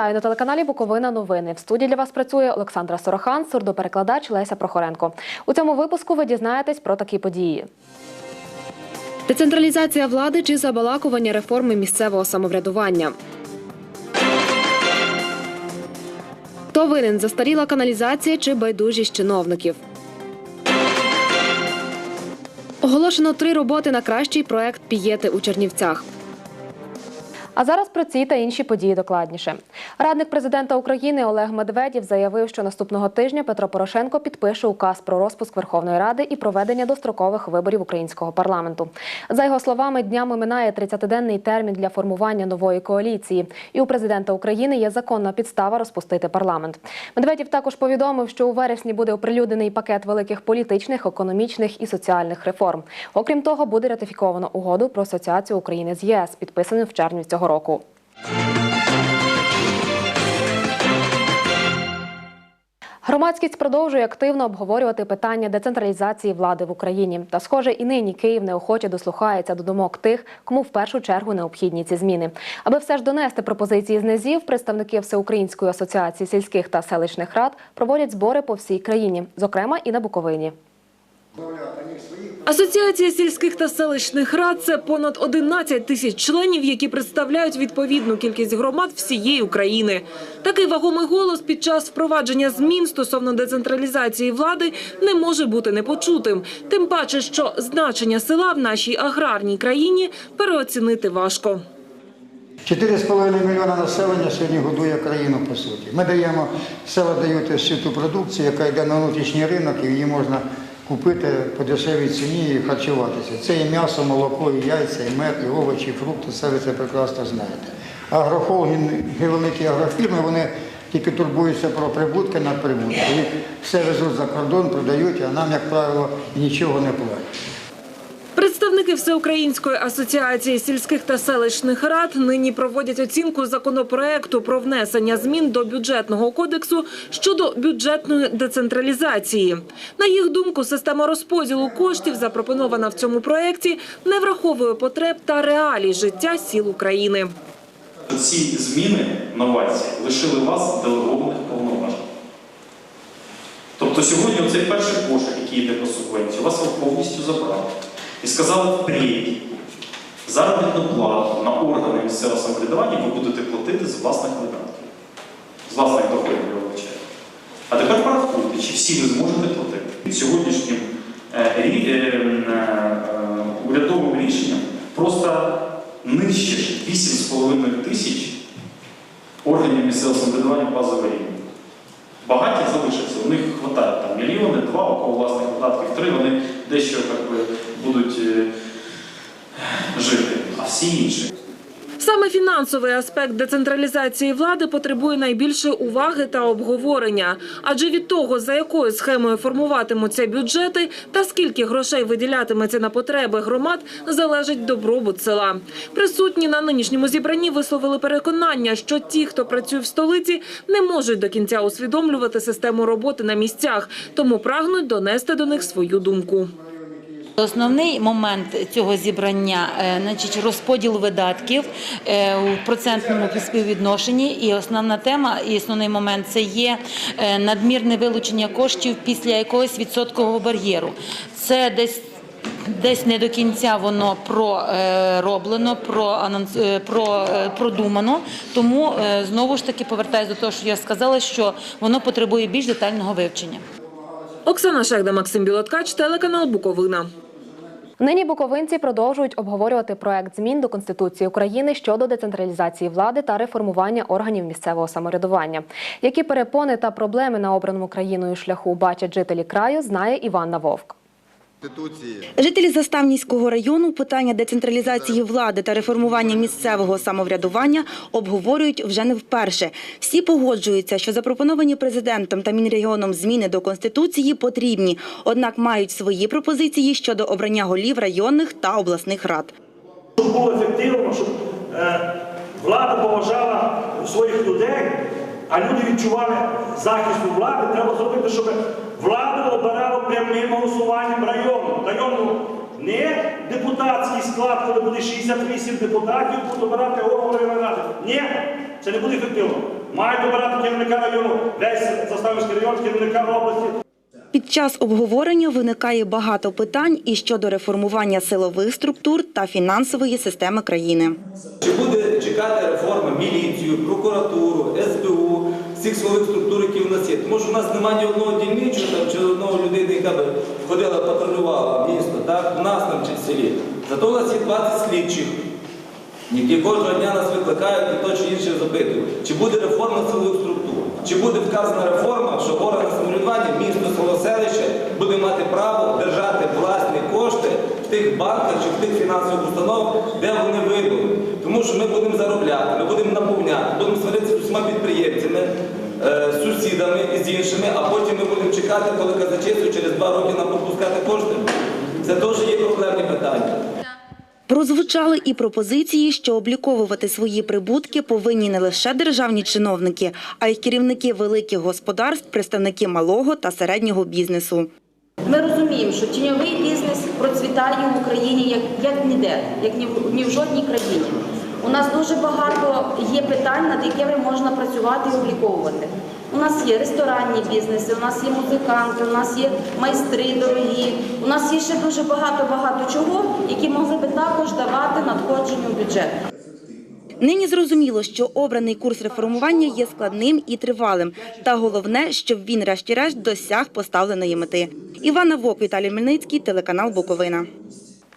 Вітаю на телеканалі Буковина Новини. В студії для вас працює Олександра Сорохан, сурдоперекладач Леся Прохоренко. У цьому випуску ви дізнаєтесь про такі події. Децентралізація влади чи забалакування реформи місцевого самоврядування. Хто винен застаріла каналізація чи байдужість чиновників? Оголошено три роботи на кращий проект Пієти у Чернівцях. А зараз про ці та інші події докладніше. Радник президента України Олег Медведєв заявив, що наступного тижня Петро Порошенко підпише указ про розпуск Верховної Ради і проведення дострокових виборів українського парламенту. За його словами, днями минає 30-денний термін для формування нової коаліції, і у президента України є законна підстава розпустити парламент. Медведєв також повідомив, що у вересні буде оприлюднений пакет великих політичних, економічних і соціальних реформ. Окрім того, буде ратифіковано угоду про асоціацію України з ЄС, підписану в червні цього року. Громадськість продовжує активно обговорювати питання децентралізації влади в Україні. Та, схоже, і нині Київ неохоче дослухається до думок тих, кому в першу чергу необхідні ці зміни. Аби все ж донести пропозиції з низів, представники Всеукраїнської асоціації сільських та селищних рад проводять збори по всій країні, зокрема і на Буковині. Асоціація сільських та селищних рад це понад 11 тисяч членів, які представляють відповідну кількість громад всієї України. Такий вагомий голос під час впровадження змін стосовно децентралізації влади не може бути непочутим. Тим паче, що значення села в нашій аграрній країні переоцінити важко. 4,5 мільйона населення сьогодні годує країну по суті. Ми даємо, села дають всю ту продукцію, яка йде на внутрішній ринок, і її можна купити по дешевій ціні і харчуватися. Це і м'ясо, молоко, і яйця, і мед, і овочі, і фрукти, все ви це прекрасно знаєте. Агрохолдинги, великі агрофірми, вони тільки турбуються про прибутки над прибутки. І все везуть за кордон, продають, а нам, як правило, нічого не платять. Представники Всеукраїнської асоціації сільських та селищних рад нині проводять оцінку законопроекту про внесення змін до бюджетного кодексу щодо бюджетної децентралізації. На їх думку, система розподілу коштів, запропонована в цьому проєкті, не враховує потреб та реалій життя сіл України. Ці зміни, новації лишили вас делегованих повноважень. Тобто сьогодні оцей перший кошик, який йде по субвенції, вас повністю забрали. І сказали впредь, заробітну плату на органи місцевого самоврядування ви будете платити з власних видатків, з власних доходів, вибачаю. А тепер порахуйте, чи всі ви зможете платити. Сьогоднішнім е, е, е, е, урядовим рішенням просто нижче 8,5 тисяч органів місцевого самоврядування базового рівня. Багаті залишаться, у них вистачає мільйони, два, у кого власних видатків три, вони дещо як би, будуть е, жити, а всі інші. Саме фінансовий аспект децентралізації влади потребує найбільше уваги та обговорення. Адже від того, за якою схемою формуватимуться бюджети та скільки грошей виділятиметься на потреби громад, залежить добробут села. Присутні на нинішньому зібранні висловили переконання, що ті, хто працює в столиці, не можуть до кінця усвідомлювати систему роботи на місцях, тому прагнуть донести до них свою думку. Основний момент цього зібрання е, значить, розподіл видатків е, у процентному співвідношенні. І основна тема, і основний момент це є е, надмірне вилучення коштів після якогось відсоткового бар'єру. Це десь. Десь не до кінця воно пророблено, е, про, е, продумано. Тому е, знову ж таки повертаюся до того, що я сказала, що воно потребує більш детального вивчення. Оксана Шегда, Максим Білоткач, телеканал Буковина. Нині буковинці продовжують обговорювати проект змін до Конституції України щодо децентралізації влади та реформування органів місцевого самоврядування. Які перепони та проблеми на обраному країною шляху бачать жителі краю, знає Іванна Вовк. Жителі Заставнійського району питання децентралізації влади та реформування місцевого самоврядування обговорюють вже не вперше. Всі погоджуються, що запропоновані президентом та Мінрегіоном зміни до Конституції потрібні, однак мають свої пропозиції щодо обрання голів районних та обласних рад. Щоб було ефективно, щоб е, влада поважала своїх людей, а люди відчували захист у влади, треба зробити, щоб владу обирало прямим голосуванням району. Району не депутатський склад, коли буде 68 депутатів, будуть обирати голову районної ради. Ні, це не буде ефективно. Мають обирати керівника району, весь Заставницький район, керівника області. Під час обговорення виникає багато питань і щодо реформування силових структур та фінансової системи країни. Чи буде чекати реформа міліцію, прокуратуру, СБУ, всіх силових структур, які в нас є? Тому що в нас немає ні одного дільничого чи одного людини, яка б ходила, патрулювала місто, так? У нас там чи в селі. Зато у нас є 20 слідчих, які кожного дня нас викликають і то чи інше запитують. Чи буде реформа силових структур? Чи буде вказана реформа, що органи самоврядування, місто, селище буде мати право держати власні кошти в тих банках чи в тих фінансових установах, де вони вибули. Тому що ми будемо заробляти, ми будемо наповняти, будемо сваритися з усіма підприємцями, е, сусідами і з іншими, а потім ми будемо чекати, коли казначейство через два роки нам пропускати кошти. Це теж є проблемні питання. Прозвучали і пропозиції, що обліковувати свої прибутки повинні не лише державні чиновники, а й керівники великих господарств, представники малого та середнього бізнесу. Ми розуміємо, що тіньовий бізнес процвітає в Україні як, ніде, як ні в, ні в жодній країні. У нас дуже багато є питань, над якими можна працювати і обліковувати. У нас є ресторанні бізнеси, у нас є музиканти, у нас є майстри дорогі, у нас є ще дуже багато-багато чого, які могли би також давати надходження в бюджет. Нині зрозуміло, що обраний курс реформування є складним і тривалим. Та головне, щоб він, решті-решт, досяг поставленої мети. Івана Вок, Віталій Мельницький, телеканал Буковина.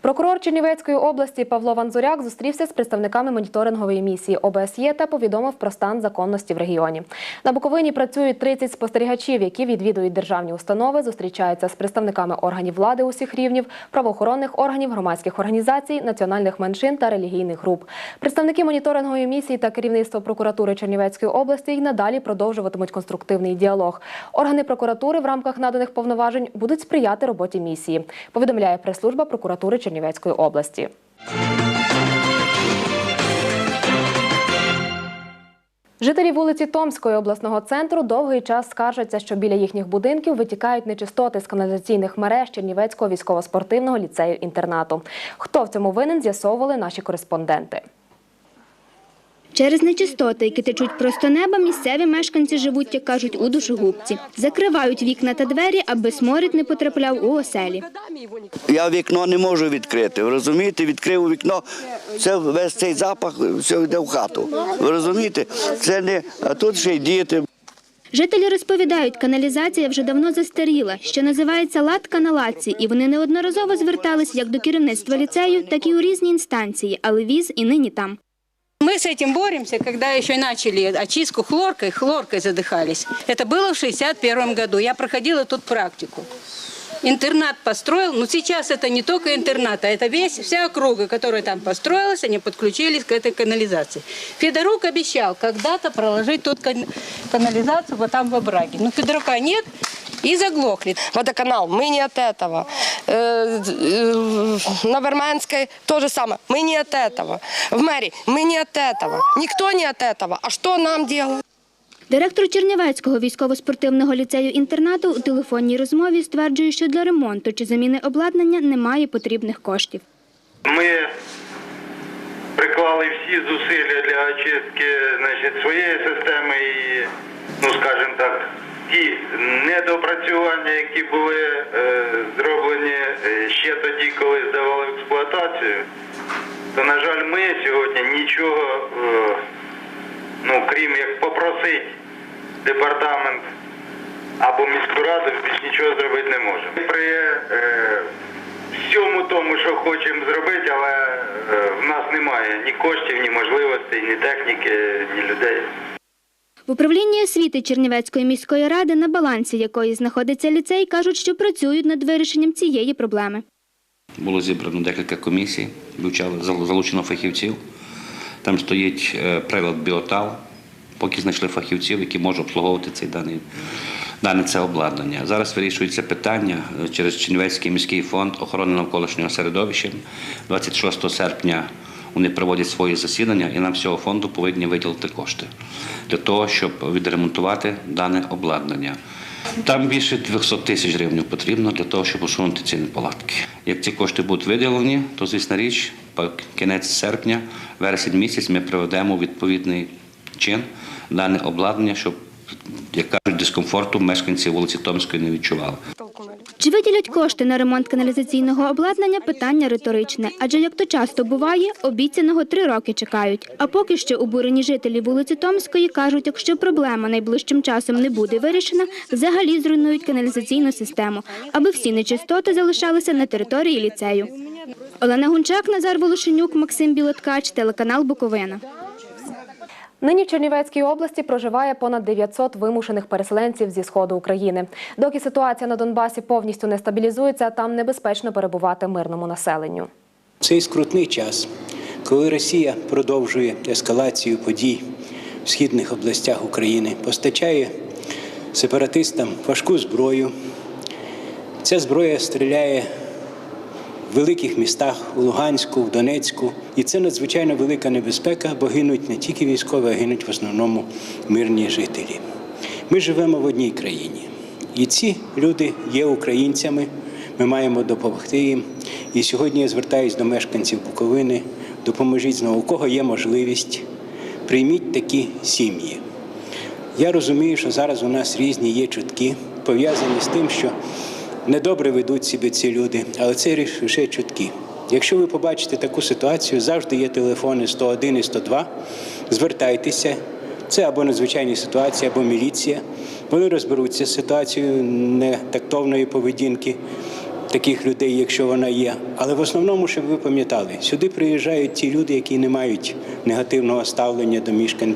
Прокурор Чернівецької області Павло Ванзуряк зустрівся з представниками моніторингової місії ОБСЄ та повідомив про стан законності в регіоні. На Буковині працюють 30 спостерігачів, які відвідують державні установи, зустрічаються з представниками органів влади усіх рівнів, правоохоронних органів, громадських організацій, національних меншин та релігійних груп. Представники моніторингової місії та керівництво прокуратури Чернівецької області й надалі продовжуватимуть конструктивний діалог. Органи прокуратури в рамках наданих повноважень будуть сприяти роботі місії. Повідомляє прес-служба прокуратури Чернівецької області. Жителі вулиці Томської обласного центру довгий час скаржаться, що біля їхніх будинків витікають нечистоти з каналізаційних мереж Чернівецького військово-спортивного ліцею-інтернату. Хто в цьому винен, з'ясовували наші кореспонденти. Через нечистоти, які течуть просто неба, місцеві мешканці живуть, як кажуть, у душогубці. Закривають вікна та двері, аби сморід не потрапляв у оселі. Я вікно не можу відкрити. Ви розумієте, відкрив вікно, це весь цей запах все йде в хату. Ви розумієте? Це не а тут ще й діти. Жителі розповідають, каналізація вже давно застаріла, що називається латка на латці, і вони неодноразово звертались як до керівництва ліцею, так і у різні інстанції, але віз і нині там. Мы с этим боремся, когда еще начали очистку хлоркой, хлоркой задыхались. Это было в 61 году. Я проходила тут практику. Интернат построил, но сейчас это не только интернат, а это весь, вся округа, которая там построилась, они подключились к этой канализации. Федорук обещал когда-то проложить тут кан- канализацию вот там в Браге. Но Федорука нет и заглохли. Водоканал, мы не от этого. Э, э, На Верменской то же самое, мы не от этого. В мэрии мы не от этого. Никто не от этого. А что нам делать? Директор Чернівецького військово-спортивного ліцею-інтернату у телефонній розмові стверджує, що для ремонту чи заміни обладнання немає потрібних коштів. Ми приклали всі зусилля для очистки значить, своєї системи і, ну скажімо так, ті недопрацювання, які були е, зроблені е, ще тоді, коли здавали в експлуатацію, то, на жаль, ми сьогодні нічого, е, ну крім як попросити департамент або міську раду, більш нічого зробити не можемо. При е, всьому тому, що хочемо зробити, але е, в нас немає ні коштів, ні можливостей, ні техніки, ні людей. В управлінні освіти Чернівецької міської ради, на балансі якої знаходиться ліцей, кажуть, що працюють над вирішенням цієї проблеми. Було зібрано декілька комісій, вивчали, залучено фахівців. Там стоїть е, прилад біотал, поки знайшли фахівців, які можуть обслуговувати цей даний, дане це обладнання. Зараз вирішується питання е, через Чернівецький міський фонд охорони навколишнього середовища. 26 серпня вони проводять свої засідання і нам з цього фонду повинні виділити кошти для того, щоб відремонтувати дане обладнання. Там більше 200 тисяч гривень потрібно для того, щоб усунути ці неполадки. Як ці кошти будуть виділені, то звісна річ, по кінець серпня, вересень місяць, ми проведемо відповідний чин дане обладнання, щоб, як кажуть, дискомфорту мешканці вулиці Томської не відчували. Чи виділять кошти на ремонт каналізаційного обладнання? Питання риторичне. Адже як то часто буває, обіцяного три роки чекають. А поки що обурені жителі вулиці Томської кажуть, якщо проблема найближчим часом не буде вирішена, взагалі зруйнують каналізаційну систему, аби всі нечистоти залишалися на території ліцею. Олена Гунчак, Назар Волошенюк, Максим Білоткач, телеканал Буковина. Нині в Чернівецькій області проживає понад 900 вимушених переселенців зі сходу України. Доки ситуація на Донбасі повністю не стабілізується, там небезпечно перебувати мирному населенню. Цей скрутний час, коли Росія продовжує ескалацію подій в східних областях України, постачає сепаратистам важку зброю. Ця зброя стріляє великих містах у Луганську, в Донецьку. І це надзвичайно велика небезпека, бо гинуть не тільки військові, а гинуть в основному мирні жителі. Ми живемо в одній країні. І ці люди є українцями. Ми маємо допомогти їм. І сьогодні я звертаюся до мешканців Буковини. Допоможіть знову, у кого є можливість, прийміть такі сім'ї. Я розумію, що зараз у нас різні є чутки, пов'язані з тим, що недобре ведуть себе ці люди, але це лише чутки. Якщо ви побачите таку ситуацію, завжди є телефони 101 і 102, звертайтеся. Це або надзвичайні ситуації, або міліція. Вони розберуться з ситуацією нетактовної поведінки таких людей, якщо вона є. Але в основному, щоб ви пам'ятали, сюди приїжджають ті люди, які не мають негативного ставлення до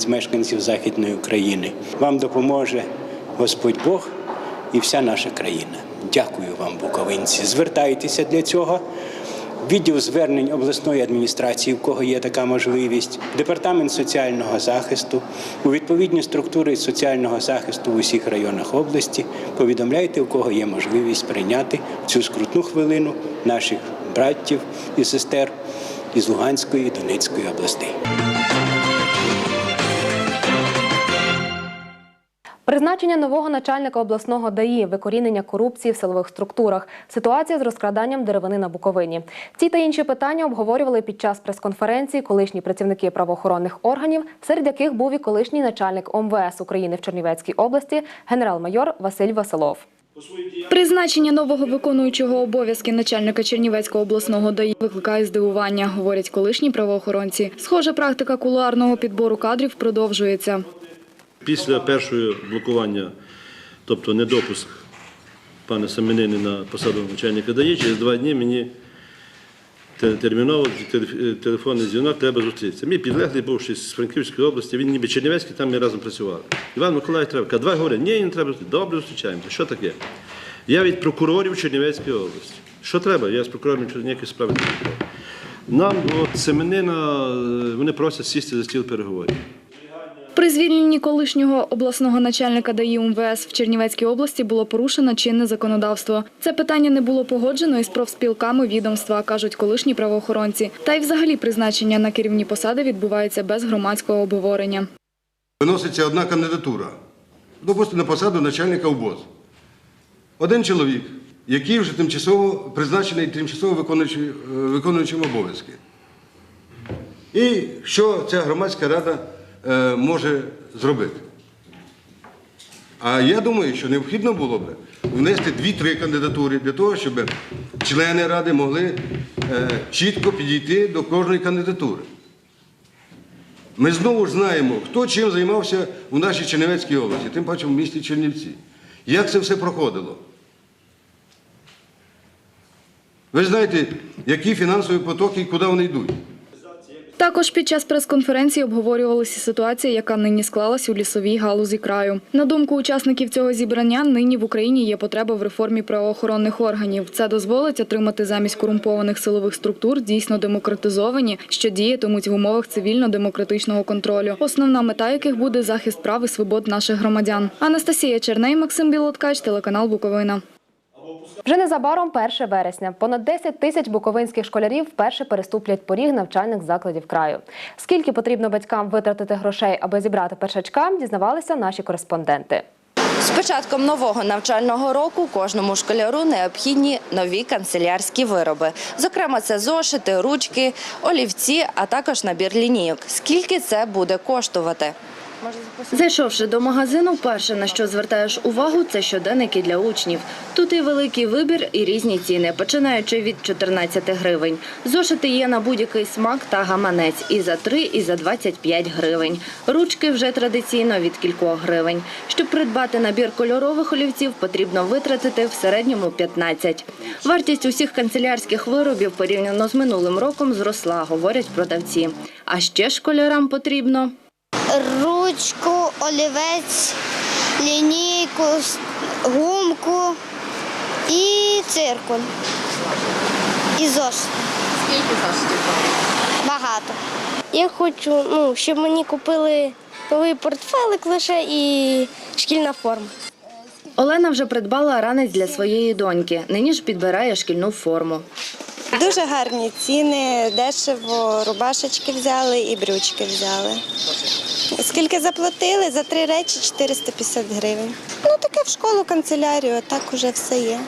мешканців, Західної України. Вам допоможе Господь Бог і вся наша країна. Дякую вам, буковинці. Звертайтеся для цього. Відділ звернень обласної адміністрації, в кого є така можливість, департамент соціального захисту, у відповідні структури соціального захисту в усіх районах області. Повідомляйте, у кого є можливість прийняти цю скрутну хвилину наших братів і сестер із Луганської і Донецької областей. Призначення нового начальника обласного ДАІ, викорінення корупції в силових структурах, ситуація з розкраданням деревини на Буковині. Ці та інші питання обговорювали під час прес-конференції колишні працівники правоохоронних органів, серед яких був і колишній начальник ОМВС України в Чернівецькій області, генерал-майор Василь Василов. Призначення нового виконуючого обов'язки начальника Чернівецького обласного ДАІ викликає здивування, говорять колишні правоохоронці. Схожа практика кулуарного підбору кадрів продовжується. Після першого блокування, тобто недопуск пана Семенини на посаду начальника ДАІ, через два дні мені терміново телефонний дзвінок треба зустрітися. Мій підлеглий був з Франківської області, він ніби Чернівецький, там ми разом працювали. Іван Миколаївич треба. Каже, Давай говорить, ні, не треба зустрітися. Добре, зустрічаємося. Що таке? Я від прокурорів Чернівецької області. Що треба? Я з прокурором ніякої справи не маю. Нам от Семенина, е, вони просять сісти за стіл переговорів. При звільненні колишнього обласного начальника ДАІ УМВС в Чернівецькій області було порушено чинне законодавство. Це питання не було погоджено із профспілками відомства, кажуть колишні правоохоронці. Та й взагалі призначення на керівні посади відбувається без громадського обговорення. Виноситься одна кандидатура, допустимо, на посаду начальника УБОЗ. Один чоловік, який вже тимчасово призначений тимчасово виконуючи- е, виконуючим обов'язки. І що ця громадська рада може зробити? А я думаю, що необхідно було б внести дві-три кандидатури для того, щоб члени ради могли е, чітко підійти до кожної кандидатури. Ми знову ж знаємо, хто чим займався у нашій Чернівецькій області, тим паче в місті Чернівці. Як це все проходило? Ви знаєте, які фінансові потоки і куди вони йдуть. Також під час прес-конференції обговорювалася ситуація, яка нині склалась у лісовій галузі краю. На думку учасників цього зібрання, нині в Україні є потреба в реформі правоохоронних органів. Це дозволить отримати замість корумпованих силових структур дійсно демократизовані, що діятимуть в умовах цивільно-демократичного контролю. Основна мета яких буде захист прав і свобод наших громадян. Анастасія Черней, Максим Білоткач, телеканал Буковина. Вже незабаром 1 вересня. Понад 10 тисяч буковинських школярів вперше переступлять поріг навчальних закладів краю. Скільки потрібно батькам витратити грошей, аби зібрати першачка, дізнавалися наші кореспонденти. З початком нового навчального року кожному школяру необхідні нові канцелярські вироби. Зокрема, це зошити, ручки, олівці, а також набір лінійок. Скільки це буде коштувати? Зайшовши до магазину, перше на що звертаєш увагу, це щоденники для учнів. Тут і великий вибір, і різні ціни, починаючи від 14 гривень. Зошити є на будь-який смак та гаманець і за 3, і за 25 гривень. Ручки вже традиційно від кількох гривень. Щоб придбати набір кольорових олівців, потрібно витратити в середньому 15. Вартість усіх канцелярських виробів порівняно з минулим роком зросла, говорять продавці. А ще школярам потрібно ручку, олівець, лінійку, гумку і циркуль. І зошит. Скільки зошитів? Багато. Я хочу, ну, щоб мені купили новий портфелик лише і шкільна форма. Олена вже придбала ранець для своєї доньки. Нині ж підбирає шкільну форму. Дуже гарні ціни, дешево, рубашечки взяли і брючки взяли. Скільки заплатили? За три речі 450 гривень. Ну таке в школу, канцелярію, так уже все є.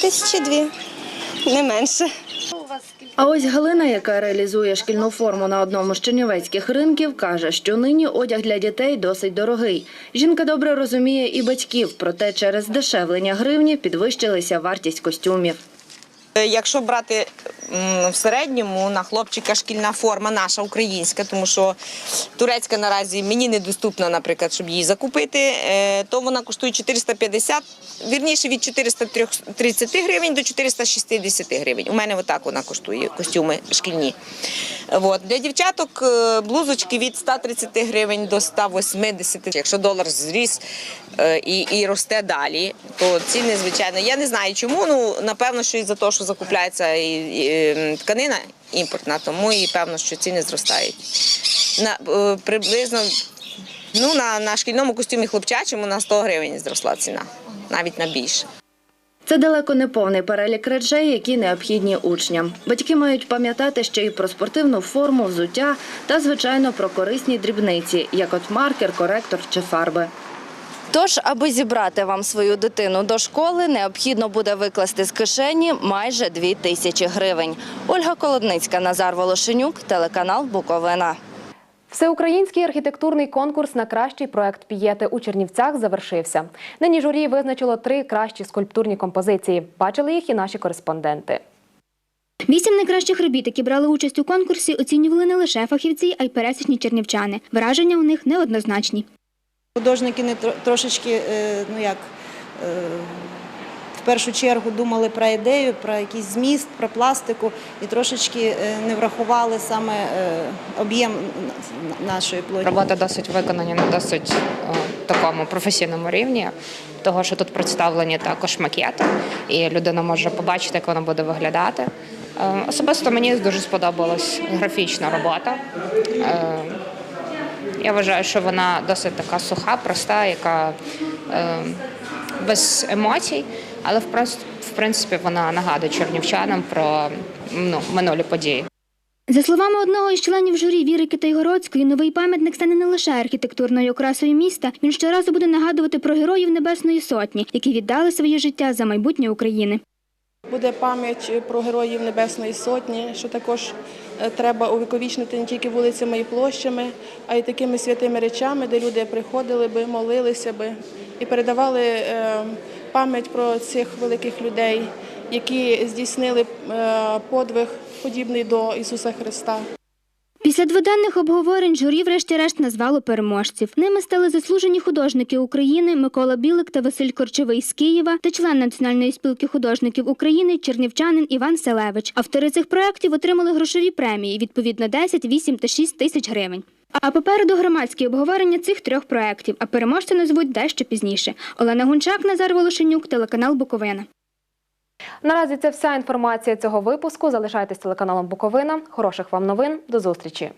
Тисячі дві, не менше. А ось Галина, яка реалізує шкільну форму на одному з чернівецьких ринків, каже, що нині одяг для дітей досить дорогий. Жінка добре розуміє і батьків, проте через дешевлення гривні підвищилася вартість костюмів. Е, Якщо брати в середньому на хлопчика шкільна форма наша українська, тому що турецька наразі мені недоступна, наприклад, щоб її закупити, е, то вона коштує 450, вірніше від 430 гривень до 460 гривень. У мене отак вона коштує костюми шкільні. От. Для дівчаток е, блузочки від 130 гривень до 180. Якщо долар зріс е, і, і росте далі, то ціни, звичайно, я не знаю чому. Ну напевно, що із-за того, що закупляється і, і, тканина імпортна, тому і певно, що ціни зростають. На е, приблизно ну на, на шкільному костюмі хлопчачому на 100 гривень зросла ціна, навіть на більше. Це далеко не повний перелік речей, які необхідні учням. Батьки мають пам'ятати ще й про спортивну форму, взуття та, звичайно, про корисні дрібниці, як от маркер, коректор чи фарби. Тож, аби зібрати вам свою дитину до школи, необхідно буде викласти з кишені майже 2 тисячі гривень. Ольга Колодницька, Назар Волошенюк, телеканал Буковина. Всеукраїнський архітектурний конкурс на кращий проект пієти у Чернівцях завершився. Нині журі визначило три кращі скульптурні композиції. Бачили їх і наші кореспонденти. Вісім найкращих робіт, які брали участь у конкурсі, оцінювали не лише фахівці, а й пересічні чернівчани. Враження у них неоднозначні. Художники не трошечки, е, ну як, е, в першу чергу думали про ідею, про якийсь зміст, про пластику і трошечки е, не врахували саме об'єм нашої плоті. Роботи досить виконані на досить такому професійному рівні, того що тут представлені також макети, і людина може побачити, як воно буде виглядати. Особисто мені дуже сподобалась графічна робота. Я вважаю, що вона досить така суха, проста, яка е, без емоцій, але в принципі вона нагадує чернівчанам про ну, минулі події. За словами одного із членів журі Віри Китайгородської, новий пам'ятник стане не лише архітектурною окрасою міста, він щоразу буде нагадувати про героїв Небесної Сотні, які віддали своє життя за майбутнє України. Буде пам'ять про героїв Небесної Сотні, що також е, треба увіковічнити не тільки вулицями і площами, а й такими святими речами, де люди приходили би, молилися би і передавали е, пам'ять про цих великих людей, які здійснили е, подвиг подібний до Ісуса Христа. Після дводенних обговорень журі врешті-решт назвало переможців. Ними стали заслужені художники України Микола Білик та Василь Корчовий з Києва та член Національної спілки художників України чернівчанин Іван Селевич. Автори цих проєктів отримали грошові премії відповідно 10, 8 та 6 тисяч гривень. А попереду громадські обговорення цих трьох проєктів, а переможця назвуть дещо пізніше. Олена Гунчак, Назар Волошенюк, телеканал Буковина. Наразі це вся інформація цього випуску. Залишайтесь телеканалом Буковина. Хороших вам новин. До зустрічі.